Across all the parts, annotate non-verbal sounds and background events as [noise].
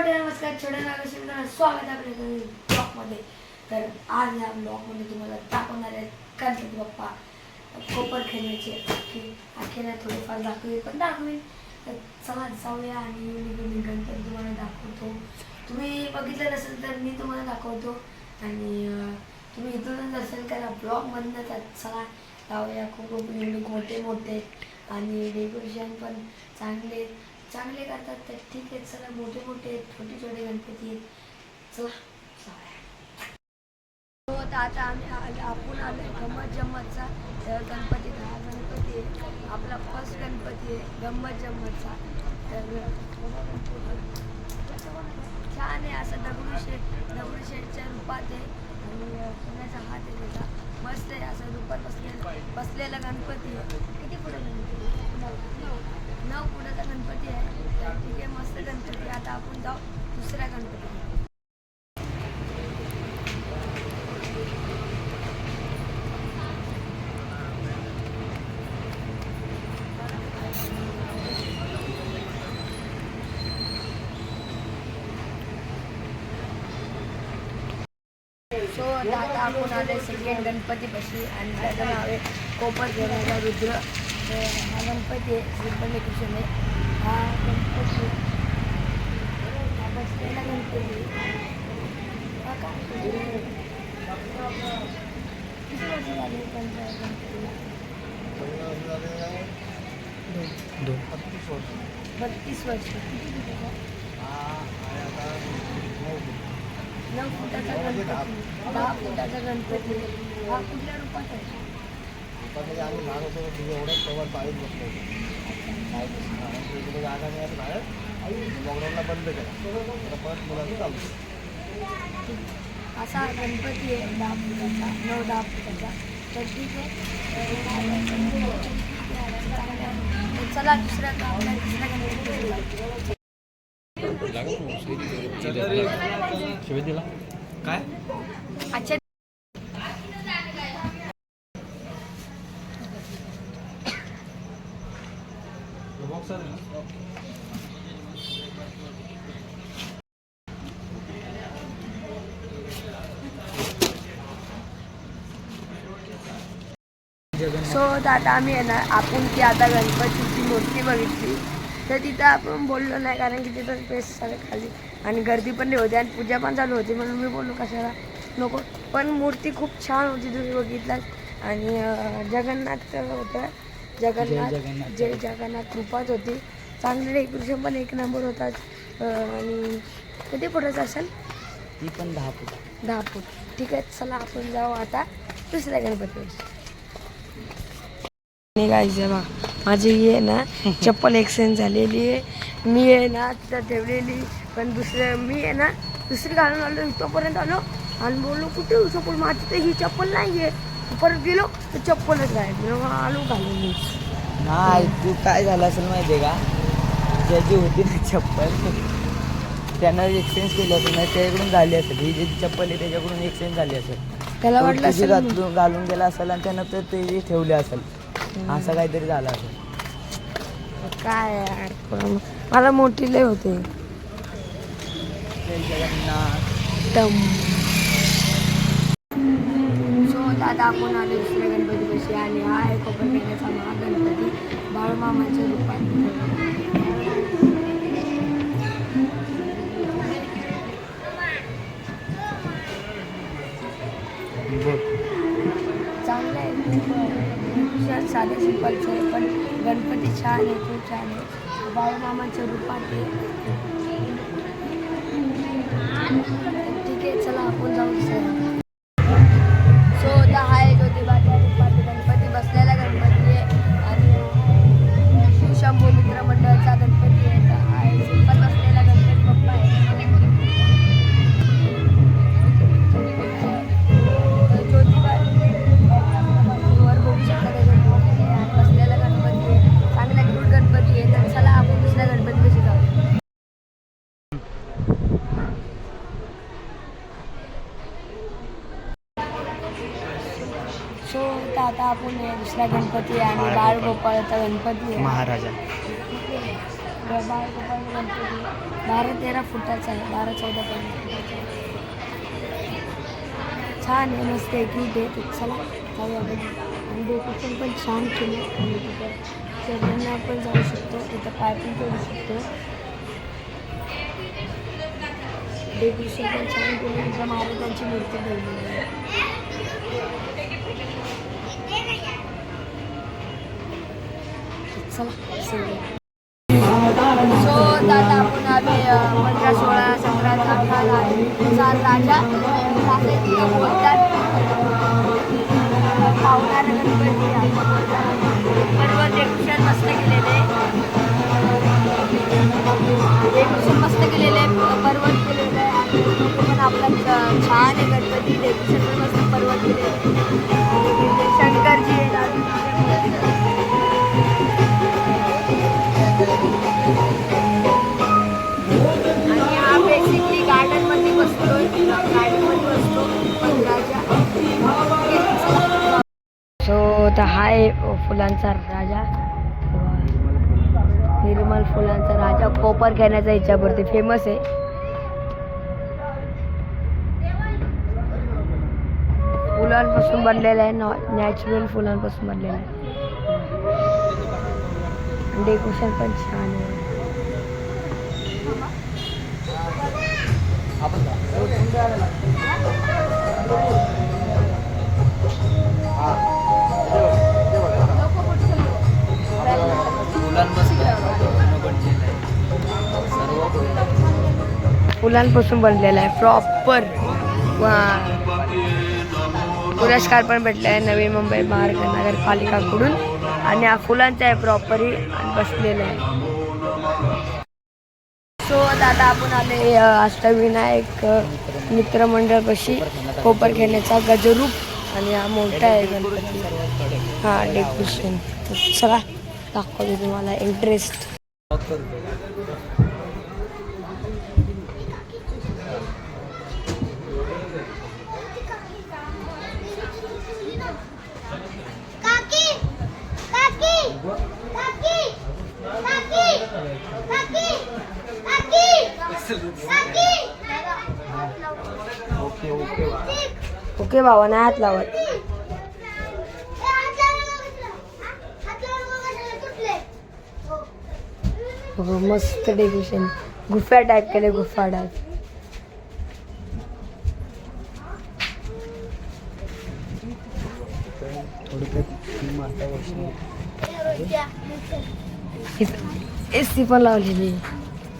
मोठे नमस्कार. छोट्या नागरिकांना स्वागत आहे आपल्या ब्लॉगमध्ये. तर आज या ब्लॉगमध्ये तुम्हाला दाखवणार आहेत गणपती बाप्पा कोपर खेळण्याचे. की अखेर थोडेफार दाखवे पण दाखवे तर चला जाऊया आणि मी गणपती तुम्हाला दाखवतो. तुम्ही बघितलं नसेल तर मी तुम्हाला दाखवतो. आणि तुम्ही इथूनच असेल तर ब्लॉगमधनं त्यात चला जाऊया. खूप खूप मोठे मोठे आणि डेकोरेशन पण चांगले. चांगले करतात तर ठीक आहे चला मोठे मोठे छोटे छोटे गणपती आहेत. चला हो तर आता आम्ही आपण आलो गंमत जम्मतचा तर गणपती हा गणपती आहे आपला फर्स्ट गणपती आहे गंमत जम्मतचा तर छान आहे असं दगडूशेठ दगडूशेठच्या रूपात आहे. आणि सोन्याचा हात आहे त्याचा. मस्त आहे असं रूपात बसलेलं बसलेला गणपती आहे. किती पुढे गणपती सो आता आपण आले सेकंड गणपती बसली आणि त्याचं नाव कोपर घेण्याचा रुद्र हा गणपती आहे कृष्ण आहे हा गणपती बसलेला गणपती हा वर्ष बत्तीस वर्ष नऊ फुटाचा गणपती. दहा फुटाचा गणपती. हा कुठल्या रूपात आहे? आम्ही लहान होतो तुझे एवढंच तेव्हा चाळीस बसलो काय दिसतं? इकडे जागा नाही आली बाहेर लॉकडाऊनला बंद केला. तर परत मुलांचं चालू असा गणपती आहे दहा फुटाचा नऊ दहा फुटाचा. तर ठीक आहे. चला दुसऱ्या दुसऱ्या गणपती काय? अच्छा. सो आता आम्ही ना आपण ती आता गणपतीची मूर्ती बघितली. तर तिथं आपण बोललो नाही कारण की तिथं स्पेस सगळं खाली. आणि गर्दी पण नाही होती आणि पूजा पण चालू होती म्हणून मी बोललो कशाला? नको. पण मूर्ती खूप छान होती तुम्ही बघितलात. आणि जगन्नाथ होतं जगन्नाथ जय जगन्नाथ. कृपात होती. चांगलं डेकोरेशन पण एक नंबर होतात. अं, आणि किती फुटाचं असेल? ती पण दहा फूट. दहा फूट. ठीक आहे चला आपण जाऊ आता दुसऱ्या गणपती निघायचं बा माझी ही आहे ना [laughs] चप्पल एक्सचेंज झालेली आहे. मी आहे ना तिथं ठेवलेली. पण दुसरं मी आहे ना दुसरी घालून आलो इथंपर्यंत आलो. आणि बोललो कुठे चप्पल माझी तर ही चप्पल नाही आहे परत गेलो तर चप्पलच गायब. आलो घालून मी. नाही तू काय झालं असेल माहिती आहे का? ज्याची होती ना चप्पल त्यानं एक्सचेंज केली असेल नाही त्याच्याकडून झाली असेल. ही जी चप्पल आहे त्याच्याकडून एक्सचेंज झाली असेल. त्याला वाटलं घालून घालून गेला असेल आणि त्यानं ते ते ठेवले असेल. असं काहीतरी झालं असेल. काय यार पण मला मोठी लय होते. टम. सो दादा आपण आले दुसऱ्या गणपती आणि हा आहे कोपर खेळण्याचा महागणपती बाळूमामाच्या रूपात. चांगलं आहे. खूप साधे सिंपलचं आहे पण गणपती छान आहे खूप छान आहे. बाळूमामाच्या रूपात आहे ठीक आहे चला आपण जाऊ सर गणपती आणि बाळ गोपाळाचा गणपती आहे. महाराजा. बारा गोपाळ गणपती बारा तेरा फुटाचा आहे. बारा चौदा पर्यंत. छान आहे मस्त आहे. आहे तर चला जाऊया आपण आणि डेकोरेशन पण छान केलं आणि तिथं आपण जाऊ शकतो. तिथं पाय पण करू शकतो. डेकोरेशन पण छान केलं तिथं महाराजांची मूर्ती ठेवलेली आहे. चला सो दादा आपण आम्ही पंधरा सोळा सतरा अठरा चार राजा राजा तिथं बोलतात पावणार गणपती आहे. पर्वत डेकोरेशन मस्त केलेले सो तर हाय आहे फुलांचा राजा निर्मल फुलांचा राजा कोपर घेण्याचा याच्यावरती फेमस आहे. फुलांपासून बनलेला आहे नॉ नॅचरल फुलांपासून बनलेला आहे. डेकोरेशन पण छान आहे. फुलांपासून बनलेला आहे. प्रॉपर पुरस्कार पण भेटला आहे नवी मुंबई महानगरपालिकाकडून. आणि हा फुलांचा आहे प्रॉपरही बसलेला आहे. सो दादा आपण आले अष्टविनायक मित्रमंडळपाशी कोपर खेळण्याचा गजरूप आणि हा मोठा आहे गणपती. हा डेकोरेशन चला दाखवतो तुम्हाला इंटरेस्ट ओके ओके ओके बाबा नाही हात लावत. मस्त डेकोरेशन गुफा टाईप केले गुफा टाईप एसी पण लावलेली.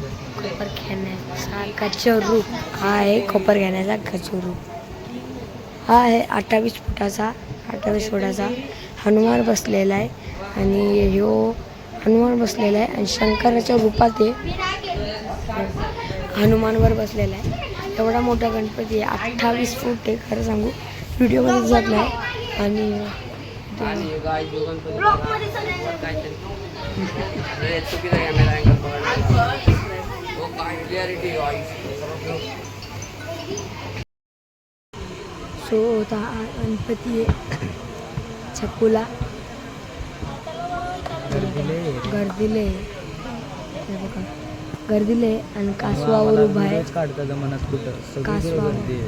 कोपर घेण्याचा गजरूप हा आहे कोपर घेण्याचा गजरूप हा आहे अठ्ठावीस फुटाचा अठ्ठावीस फुटाचा हनुमान बसलेला आहे आणि ह्यो हनुमान बसलेला आहे आणि शंकराच्या रूपात आहे हनुमानवर बसलेला आहे. एवढा मोठा गणपती आहे. अठ्ठावीस फूट आहे खरं सांगू. व्हिडिओमध्ये जात नाही. आणि सो होता हा गणपती आहे छकुला गर्दीले हे बघा गर्दीले आणि कासवावर उभा आहे काढतात मनात कुठं. सगळीकडे कासवा. गर्दी.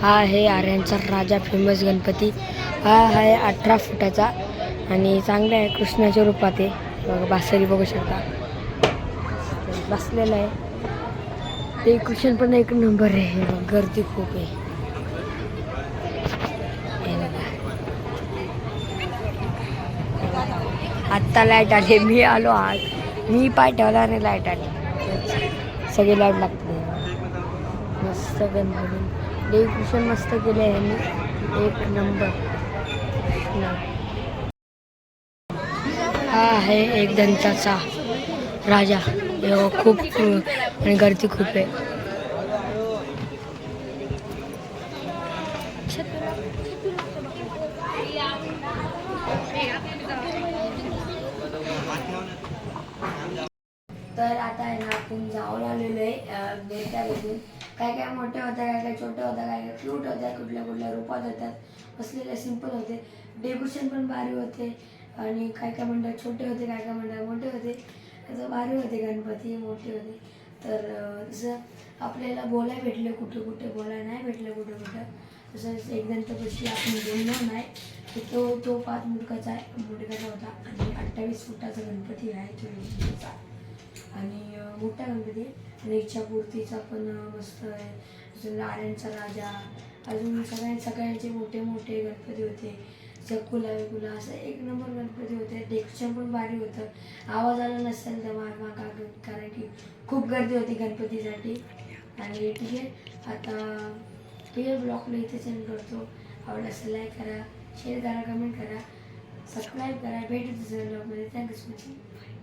हा आहे आर्यांचा राजा फेमस गणपती. हा आहे अठरा फुटाचा आणि चांगला आहे कृष्णाच्या रूपात आहे. बघा बासरी बघू शकता. बसलेला आहे. ते कृष्ण पण एक नंबर आहे. गर्दी खूप आहे. हे बघा. आत्ता लाइट आली. मी आलो आज. मी पाय ठेवला आणि लाइट आली. सगळे लाइट लागते मस्त गण डे कृष्ण मस्त केले आहे. मी एक नंबर कृष्ण आहे एक दंताचा राजा. हो, खूप आणि गर्दी खूप आहे. तर आता आहे ना आपण जाऊन आलेलो आहे बेटामधून काय काय मोठे होत्या काय काय छोटे होत्या काय काय क्यूट होत्या कुठल्या कुठल्या रूपात होत्यात बसलेले सिंपल होते. डेकोरेशन पण भारी होते. आणि काय काय मंडळ छोटे होते काय काय मंडळ मोठे होते. असं भारी होते गणपती मोठे होते. तर जसं आपल्याला बोलाय भेटले कुठे कुठे बोलाय नाही भेटलं कुठे कुठं तसंच एक गणपतीशी आपण बोललो नाही. तर तो तो पाच मुडकाचा मुडकाचा होता. आणि अठ्ठावीस फुटाचा गणपती आहे तो आणि मोठा गणपती आणि इच्छापूर्तीचा पण मस्त आहे. अजून नारायणचा राजा अजून सगळ्या सगळ्यांचे मोठे मोठे गणपती होते. चकुला विकुला असं एक नंबर गणपती होते. डेकोरेशन पण भारी होतं. आवाज आला नसेल तर मार मागा कारण की खूप गर्दी होती गणपतीसाठी. आणि ठीक आहे आता ठीक आहे ब्लॉगला इथे सेंड करतो. आवड असं लाईक करा शेअर करा कमेंट करा सबस्क्राईब करा. भेटू दुसऱ्या ब्लॉगमध्ये. Thank you so much bye